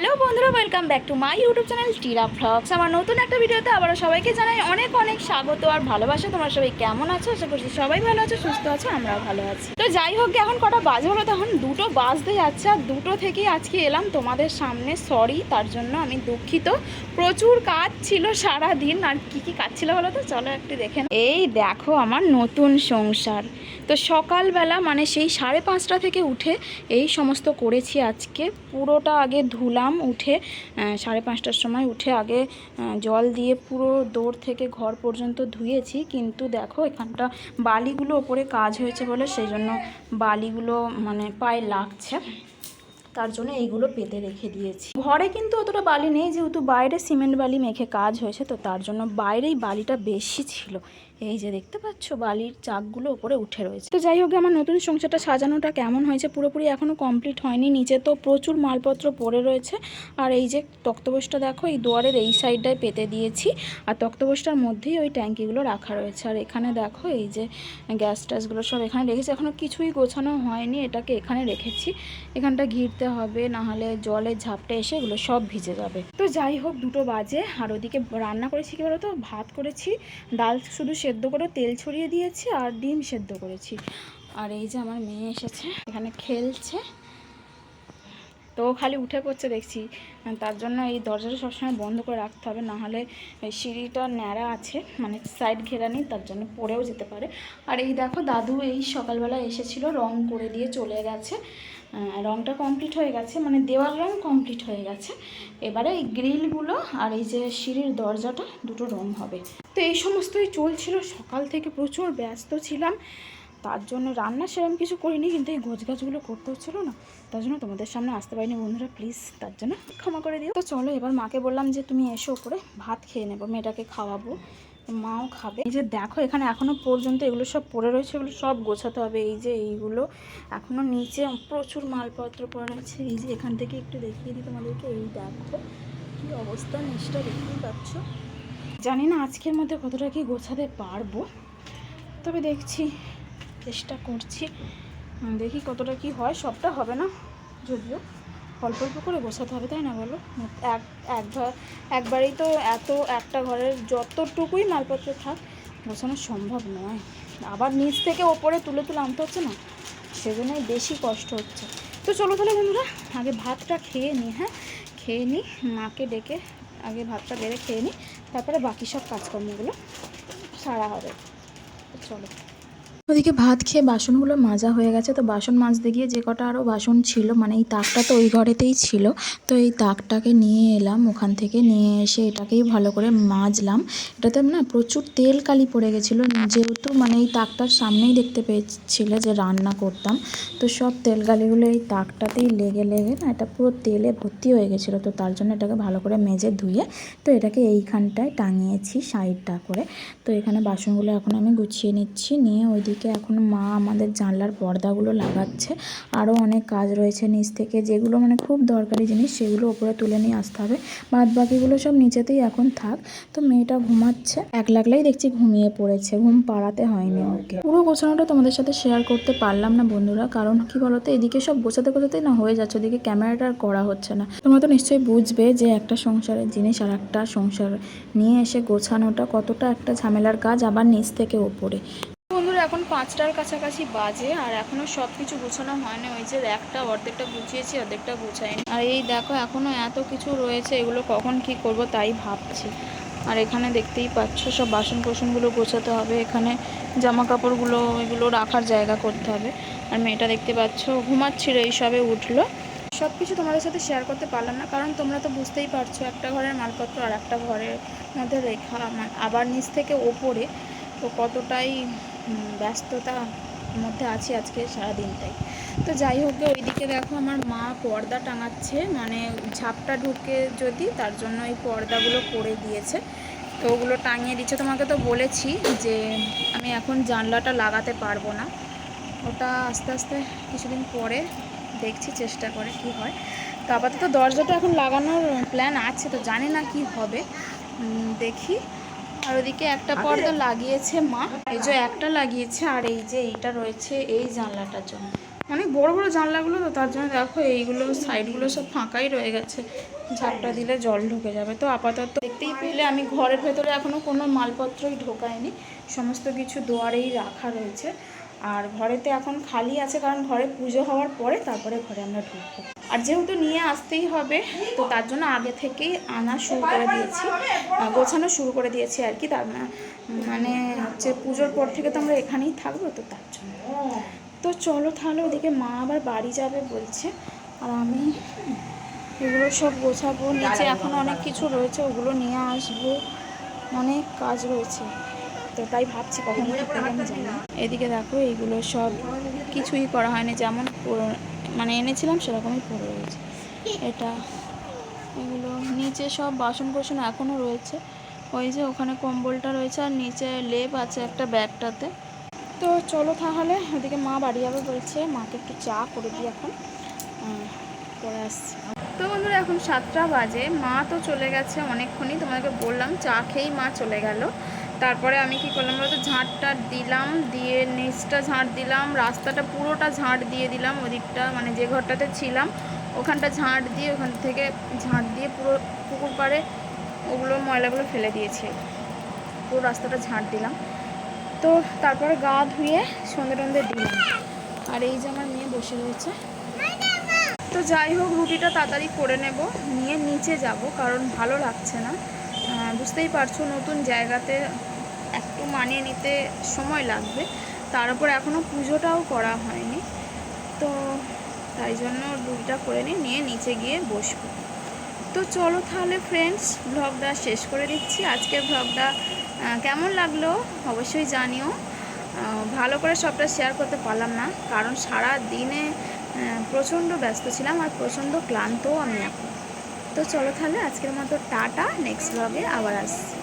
Hello বন্ধুরা welcome back to my YouTube channel Tira vlogs আমার নতুন একটা ভিডিওতে আবারও সবাইকে জানাই অনেক অনেক স্বাগত আর ভালোবাসা। তোমরা সবাই কেমন আছো? আশা করছি সবাই ভালো আছো, সুস্থ আছো, আমরাও ভালো আছি। তো যাই হোক, এখন কটা বাজে হলো তখন দুটো বাজতে যাচ্ছে আর দুটো থেকেই আজকে এলাম তোমাদের সামনে। সরি তার জন্য আমি দুঃখিত। প্রচুর কাজ ছিল সারা দিন আর কি কি কাজ ছিল বলো তো? চলো একটু দেখে নাও। এই দেখো আমার নতুন সংসার। তো সকালবেলা মানে সেই সাড়ে পাঁচটা থেকে উঠে এই সমস্ত করেছি আজকে। পুরোটা আগে ধুলাম, উঠে সাড়ে পাঁচটার সময় উঠে আগে জল দিয়ে পুরো দৌড় থেকে ঘর পর্যন্ত ধুয়েছি। কিন্তু দেখো, এখানটা বালিগুলো ওপরে কাজ হয়েছে বলে, সেই জন্য বালিগুলো মানে পায়ে লাগছে। তার জন্য এইগুলো পেতে রেখে দিয়েছি। ঘরে কিন্তু অতটা বালি নেই, যেহেতু বাইরে সিমেন্ট বালি মেখে কাজ হয়েছে, তো তার জন্য বাইরেই বালিটা বেশি ছিল। এই যে দেখতে পাচ্ছ, বালির চাকগুলো ওপরে উঠে রয়েছে। তো যাই হোক, আমার নতুন সংসারটা সাজানোটা কেমন হয়েছে পুরোপুরি এখনও কমপ্লিট হয়নি। নিচে তো প্রচুর মালপত্র পড়ে রয়েছে। আর এই যে তক্তপোষটা দেখো, এই দুয়ারের এই সাইডটায় পেতে দিয়েছি। আর তক্তপোষটার মধ্যেই ওই ট্যাঙ্কিগুলো রাখা রয়েছে। আর এখানে দেখো, এই যে গ্যাস ট্যাসগুলো সব এখানে রেখেছি। এখনও কিছুই গোছানো হয়নি, এটাকে এখানে রেখেছি। এখানটা ঘিরতে হবে না হলে জলের ঝাপটা এসে এগুলো সব ভিজে যাবে। তো যাই হোক, দুটো বাজে। আর ওদিকে রান্না করেছি কি বলতো? ভাত করেছি, ডাল শুধু সেদ্ধ করে তেল ছড়িয়ে দিয়েছি আর ডিম সেদ্ধ করেছি। আর এই যে আমার মেয়ে এসেছে, এখানে খেলছে। তো খালি উঠে পড়ছে দেখছি। তার জন্য এই দরজাটা সবসময় বন্ধ করে রাখতে হবে না হলে সিঁড়িটা ন্যাড়া আছে মানে সাইড ঘেরা নেই, তার জন্য পড়েও যেতে পারে। আর এই দেখো, দাদু এই সকালবেলা এসেছিল, রং করে দিয়ে চলে গেছে। রংটা কমপ্লিট হয়ে গেছে মানে দেওয়াল রং কমপ্লিট হয়ে গেছে। এবারে এই গ্রিলগুলো আর এই যে সিঁড়ির দরজাটা, দুটো রং হবে। তো এই সমস্তই চলছিল, সকাল থেকে প্রচুর ব্যস্ত ছিলাম। তার জন্য রান্না সেরকম কিছু করিনি, কিন্তু এই গোছ গাছগুলো করতে হচ্ছিল না। তার জন্য তোমাদের সামনে আসতে পারিনি বন্ধুরা প্লিজ তার জন্য ক্ষমা করে দিও। তো চলো, এবার মাকে বললাম যে, তুমি এসো করে ভাত খেয়ে নেব, মেয়েটাকে খাওয়াবো। মাও খাবে। এই যে দেখো, এখানে এখনও পর্যন্ত এগুলো সব পড়ে রয়েছে, এগুলো সব গোছাতে হবে। এই যে এইগুলো এখনও নিচে প্রচুর মালপত্র পড়ে রয়েছে। এই যে এখান থেকে একটু দেখিয়ে দিই তোমাদেরকে। এই দেখো, কি অবস্থা নিচটা দেখতেই পাচ্ছ। জানি না আজকের মধ্যে কতটা কি গোছাতে পারব, তবে দেখছি, চেষ্টা করছি। দেখি কতটা কি হয়, সবটা হবে না, যদিও। অল্প অল্প করে বসাতে হবে, তাই না বলো? এক একবার একবারেই তো এত একটা ঘরের যতটুকুই মালপত্র থাক, বসানো সম্ভব নয়। আবার নিচ থেকে ওপরে তুলে তুলে আনতে হচ্ছে না? সেজন্যই বেশি কষ্ট হচ্ছে। তো চলো তাহলে বন্ধুরা, আগে ভাতটা খেয়ে নিই হ্যাঁ? খেয়ে নিই মাকে ডেকে আগে ভাতটা বেড়ে খেয়ে নিই তারপরে বাকি সব কাজকর্মগুলো সারা হবে। চলো। ওদিকে ভাত খেয়ে বাসনগুলো মাজা হয়ে গেছে। তো বাসন মাজতে গিয়ে যে কটা আরও বাসন ছিল মানে এই তাকটা তো ওই ঘরেতেই ছিল, তো এই তাকটাকে নিয়ে এলাম। ওখান থেকে নিয়ে এসে এটাকেই ভালো করে মাজলাম। এটাতে না প্রচুর তেল কালি পড়ে গেছিল। যেহেতু মানে এই তাকটার সামনেই দেখতে পেয়েছিলে যে রান্না করতাম, তো সব তেল কালিগুলো এই তাকটাতেই লেগে লেগে না এটা পুরো তেলে ভর্তি হয়ে গেছিল। তো তার জন্য এটাকে ভালো করে মেজে ধুয়ে, তো এটাকে এইখানটায় টাঙিয়েছি সাইডটা করে। তো এখানে বাসনগুলো এখন আমি গুছিয়ে নিচ্ছি। নিয়ে ওইদিকে এখন মা আমাদের জানলার পর্দাগুলো লাগাচ্ছে। আরও অনেক কাজ রয়েছে নিচ থেকে। যেগুলো মানে খুব দরকারি জিনিস, সেগুলো ওপরে তুলে নিয়ে আসতে হবে। বাদ বাকিগুলো সব নিচেতেই এখন থাক। তো মেয়েটা ঘুমাচ্ছে। এক লাগলেই দেখছি ঘুমিয়ে পড়েছে। ঘুম পাড়াতে হয়নি ওকে। পুরো গোছানোটা তোমাদের সাথে শেয়ার করতে পারলাম না বন্ধুরা। কারণ কি বলতো, এদিকে সব গোছাতে গোছাতেই না হয়ে যাচ্ছে। ওদিকে ক্যামেরাটা আর করা হচ্ছে না। তোমরা তো নিশ্চয়ই বুঝবে যে একটা সংসারের জিনিস আর একটা সংসার নিয়ে এসে গোছানোটা কতটা একটা ঝামেলার কাজ আবার নিচ থেকে ওপরে। এখন পাঁচটার কাছাকাছি বাজে আর এখনও সব কিছু গুছানো হয়নি। ওই যে একটা, অর্ধেকটা গুছিয়েছি, অর্ধেকটা গুছাইনি। আর এই দেখো, এখনও এত কিছু রয়েছে, এগুলো কখন কি করব তাই ভাবছি। আর এখানে দেখতেই পাচ্ছ, সব বাসন কোসনগুলো গোছাতে হবে। এখানে জামা কাপড়গুলো এগুলো রাখার জায়গা করতে হবে। আর মেয়েটা দেখতে পাচ্ছ, ঘুমাচ্ছিল, এই সবে উঠল। সব কিছু তোমাদের সাথে শেয়ার করতে পারলাম না, কারণ তোমরা তো বুঝতেই পারছ, একটা ঘরের মালপত্র আর একটা ঘরের মধ্যে রেখা আবার নিচ থেকে ওপরে। তো কতটাই ব্যস্ততার মধ্যে আছি আজকে সারাদিনটাই। তো যাই হোক ওইদিকে দেখো আমার মা পর্দা টাঙাচ্ছে মানে ঝাপটা ঢুকে যদি তার জন্য এই পর্দাগুলো করে দিয়েছে। তো ওগুলো টাঙিয়ে দিচ্ছে। তোমাকে তো বলেছি যে আমি এখন জানলাটা লাগাতে পারব না। ওটা আস্তে আস্তে কিছুদিন পরে দেখছি, চেষ্টা করে কি হয়। তো আপাতত দরজাটা এখন লাগানোর প্ল্যান আছে, তো জানি না কি হবে। দেখি। আর ওদিকে একটা পর্দা লাগিয়েছে মা। এই যে একটা লাগিয়েছে আর এই যে এইটা রয়েছে এই জানলাটার জন্য। অনেক বড় বড় জানলাগুলো তো তার জন্য দেখো এইগুলো সাইডগুলো সব ফাঁকাই রয়ে গেছে। ঝাপটা দিলে জল ঢুকে যাবে। তো আপাতত দেখতেই পেলে আমি ঘরের ভেতরে এখনও কোনো মালপত্রই ঢোকায়নি সমস্ত কিছু দুয়ারেই রাখা রয়েছে। আর ঘরেতে এখন খালি আছে কারণ ঘরে পুজো হওয়ার পরে তারপরে ঘরে আমরা ঢুকবো। আর যেহেতু নিয়ে আসতেই হবে, তো তার জন্য আগে থেকেই আনা শুরু করে দিয়েছি। গোছানো শুরু করে দিয়েছি আর কি। তার মানে হচ্ছে পুজোর পর থেকে তো আমরা এখানেই থাকব তো তার জন্য। তো চলো তাহলে ওদিকে মা আবার বাড়ি যাবে বলছে। আর আমি এগুলো সব গোছাবো। নিচে এখন অনেক কিছু রয়েছে, ওগুলো নিয়ে আসব। অনেক কাজ রয়েছে। তো তাই ভাবছি কখন এদিকে দেখো, এইগুলো সব কিছুই করা হয়নি। যেমন মানে এনেছিলাম সেরকমই পড়ে রয়েছে। এটা এগুলো নিচে সব বাসন কোসন এখনও রয়েছে। ওই যে ওখানে কম্বলটা রয়েছে আর নিচে লেপ আছে একটা ব্যাগটাতে। তো চলো তাহলে ওদিকে মা বাড়ি যাবে বলছে, মাকে একটু চা করে দিই এখন। করে আসছি। তো বন্ধুরা এখন সাতটা বাজে, মা তো চলে গেছে অনেকক্ষণই তোমাকে বললাম চা খেয়েই মা চলে গেল। তারপরে আমি কি করলাম? বলতো ঝাঁটটা দিলাম, দিয়ে নিচটা ঝাঁট দিলাম, রাস্তাটা পুরোটা ঝাঁট দিয়ে দিলাম, ওদিকটা মানে যে ঘরটাতে ছিলাম, ওখানটা ঝাঁট দিয়ে, ওখান থেকে ঝাঁট দিয়ে পুরো পুকুর পাড়ে ওগুলো ময়লাগুলো ফেলে দিয়েছি। পুরো রাস্তাটা ঝাঁট দিলাম। তো তারপরে গা ধুয়ে সন্ধে টন্ধে দিলাম। আর এই যে আমার মেয়ে বসে রয়েছে। তো যাই হোক, রুটিটা তাড়াতাড়ি করে নেব, নিয়ে নিচে যাব, কারণ ভালো লাগছে না। বুঝতেই পারছ, নতুন জায়গাতে একটু মানিয়ে নিতে সময় লাগবে। তার উপর এখনও পুজোটাও করা হয়নি। তো তাই জন্য রুটিটা করে নিই, নিয়ে নিচে গিয়ে বসবো। তো চলো তাহলে ফ্রেন্ডস ব্লগটা শেষ করে দিচ্ছি। আজকের ব্লগটা কেমন লাগল অবশ্যই জানিও। ভালো করে সবটা শেয়ার করতে পারলাম না, কারণ সারা দিনে প্রচণ্ড ব্যস্ত ছিলাম আর প্রচণ্ড ক্লান্তও আমি এখন। তো চলো তাহলে আজকের মতো টাটা নেক্সট ব্লগে আবার আসছি।